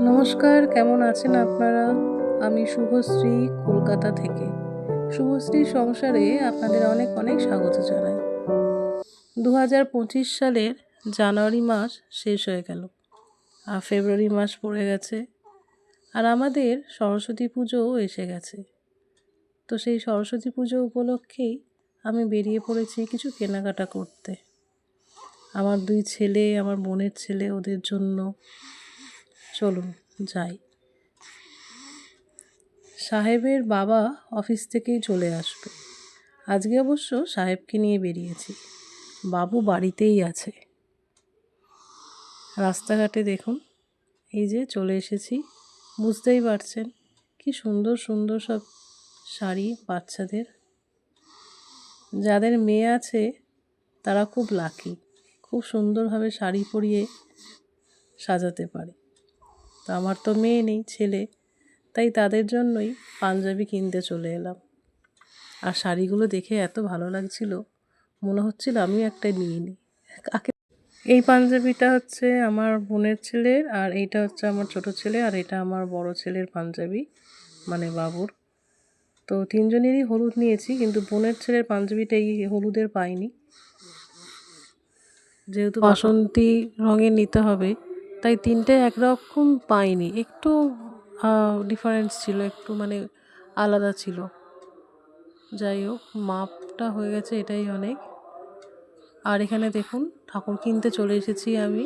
নমস্কার, কেমন আছেন আপনারা? আমি শুভশ্রী কলকাতা থেকে। শুভশ্রী সংসারে আপনাদের অনেক অনেক স্বাগত জানাই। দু হাজার পঁচিশ সালের জানুয়ারি মাস শেষ হয়ে গেল। আর ফেব্রুয়ারি মাস পড়ে গেছে। আর আমাদের সরস্বতী পুজোও এসে গেছে। তো সেই সরস্বতী পুজো উপলক্ষেই আমি বেরিয়ে পড়েছি কিছু কেনাকাটা করতে। আমার দুই ছেলে, আমার বোনের ছেলে, ওদের জন্য চলুন যাই। সাহেবের বাবা অফিস থেকেই চলে আসবে। আজকে অবশ্য সাহেবকে নিয়ে বেরিয়েছি। বাবু বাড়িতেই আছে। রাস্তাঘাটে দেখুন, এই যে চলে এসেছি। বুঝতেই পারছেন কি সুন্দর সুন্দর সব শাড়ি বাচ্চাদের। যাদের মেয়ে আছে, তারা খুব লাকি খুব সুন্দরভাবে শাড়ি পরিয়ে সাজাতে পারে। আমার তো মেয়ে নেই, ছেলে। তাই তাদের জন্যই পাঞ্জাবি কিনতে চলে এলাম। আর শাড়িগুলো দেখে এত ভালো লাগছিল, মনে হচ্ছিল আমি একটা নিয়ে নিই। কাকে? এই পাঞ্জাবিটা হচ্ছে আমার বোনের ছেলের, আর এইটা হচ্ছে আমার ছোট ছেলে আর এটা আমার বড় ছেলের পাঞ্জাবি মানে বাবুর। তো তিনজনেরই হলুদ নিয়েছি, কিন্তু বোনের ছেলের পাঞ্জাবিটা এই হলুদের পাইনি। যেহেতু বাসন্তী রঙের নিতে হবে তাই তিনটে একরকম পাইনি। একটু ডিফারেন্স ছিল, একটু মানে আলাদা ছিল। যাই হোক, মাপটা হয়ে গেছে এটাই অনেক। আর এখানে দেখুন, ঠাকুর কিনতে চলে এসেছি আমি।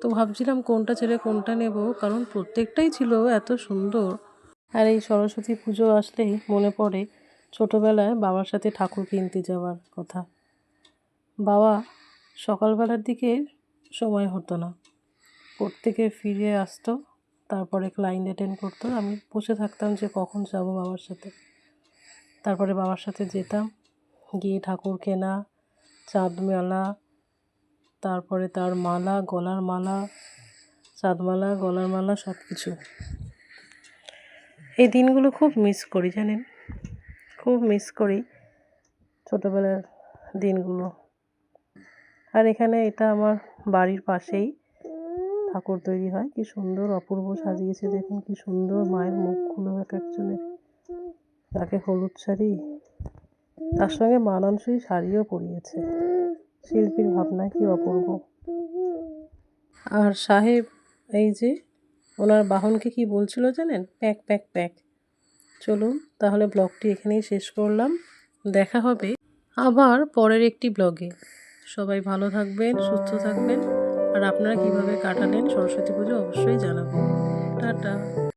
তো ভাবছিলাম কোনটা ছেড়ে কোনটা নেব, কারণ প্রত্যেকটাই ছিল এত সুন্দর। আর এই সরস্বতী পুজো আসলেই মনে পড়ে ছোটোবেলায় বাবার সাথে ঠাকুর কিনতে যাওয়ার কথা। বাবা, সকালবেলার দিকে সময় হতো না। থেকে ফিরে আসতো, তারপরে ক্লাইন্ট অ্যাটেন্ড করতো। আমি বসে থাকতাম যে কখন যাব বাবার সাথে। তারপরে বাবার সাথে যেতাম, গিয়ে ঠাকুর কেনা, চাঁদ মেলা, তারপরে তার মালা, গলার মালা চাঁদমালা গলার মালা সব কিছু এই দিনগুলো খুব মিস করি, জানেন? খুব মিস করি ছোটোবেলার দিনগুলো। আর এখানে এটা আমার বাড়ির পাশেই। ঠাকুর তৈরি হয়। কি সুন্দর অপূর্ব সাজিয়েছে। দেখুন কি সুন্দর মায়ের মুখগুলো এক একজনের তাকে হলুদ শাড়ি। তার সঙ্গে মানানসই শাড়িও পরিয়েছে। শিল্পীর ভাবনা কি অপূর্ব। আর সাহেব, এই যে ওনার বাহনকে কি বলছিল জানেন? Pack pack pack. চলুন, তাহলে ব্লগটি এখানেই শেষ করলাম। দেখা হবে আবার পরের একটি ব্লগে। সবাই ভালো থাকবেন, সুস্থ থাকবেন। আর আপনারা কীভাবে কাটালেন সরস্বতী পুজো অবশ্যই জানাবেন। টাটা।